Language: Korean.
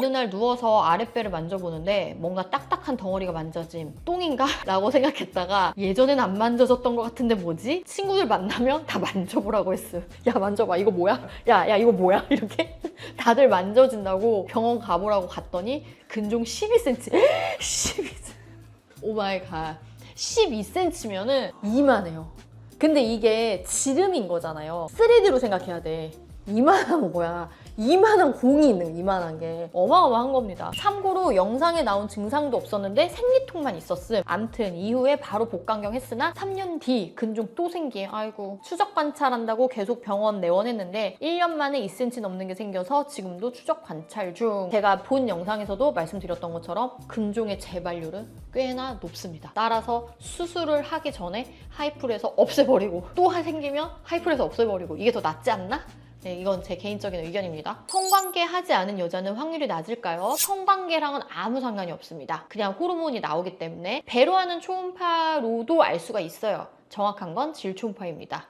어느 날 누워서 아랫배를 만져보는데 뭔가 딱딱한 덩어리가 만져짐. 똥인가? 라고 생각했다가 예전엔 안 만져졌던 것 같은데 뭐지? 친구들 만나면 다 만져보라고 했음. 야 만져봐 이거 뭐야? 야야 이거 뭐야? 이렇게 다들 만져준다고 병원 가보라고 갔더니 근종 12cm. 12cm. 오마이갓. 12cm면은 이만해요. 근데 이게 지름인 거잖아요. 3D로 생각해야 돼. 이만한 거야. 이만한 공이 있는 거, 이만한 게 어마어마한 겁니다. 참고로 영상에 나온 증상도 없었는데 생리통만 있었음. 암튼 이후에 바로 복강경 했으나 3년 뒤 근종 또 생기. 아이고 추적 관찰한다고 계속 병원 내원했는데 1년 만에 2cm 넘는 게 생겨서 지금도 추적 관찰 중. 제가 본 영상에서도 말씀드렸던 것처럼 근종의 재발률은 꽤나 높습니다. 따라서 수술을 하기 전에 하이풀에서 없애버리고 또 생기면 하이풀에서 없애버리고 이게 더 낫지 않나? 네, 이건 제 개인적인 의견입니다. 성관계 하지 않은 여자는 확률이 낮을까요? 성관계랑은 아무 상관이 없습니다. 그냥 호르몬이 나오기 때문에 배로 하는 초음파로도 알 수가 있어요. 정확한 건 질초음파입니다.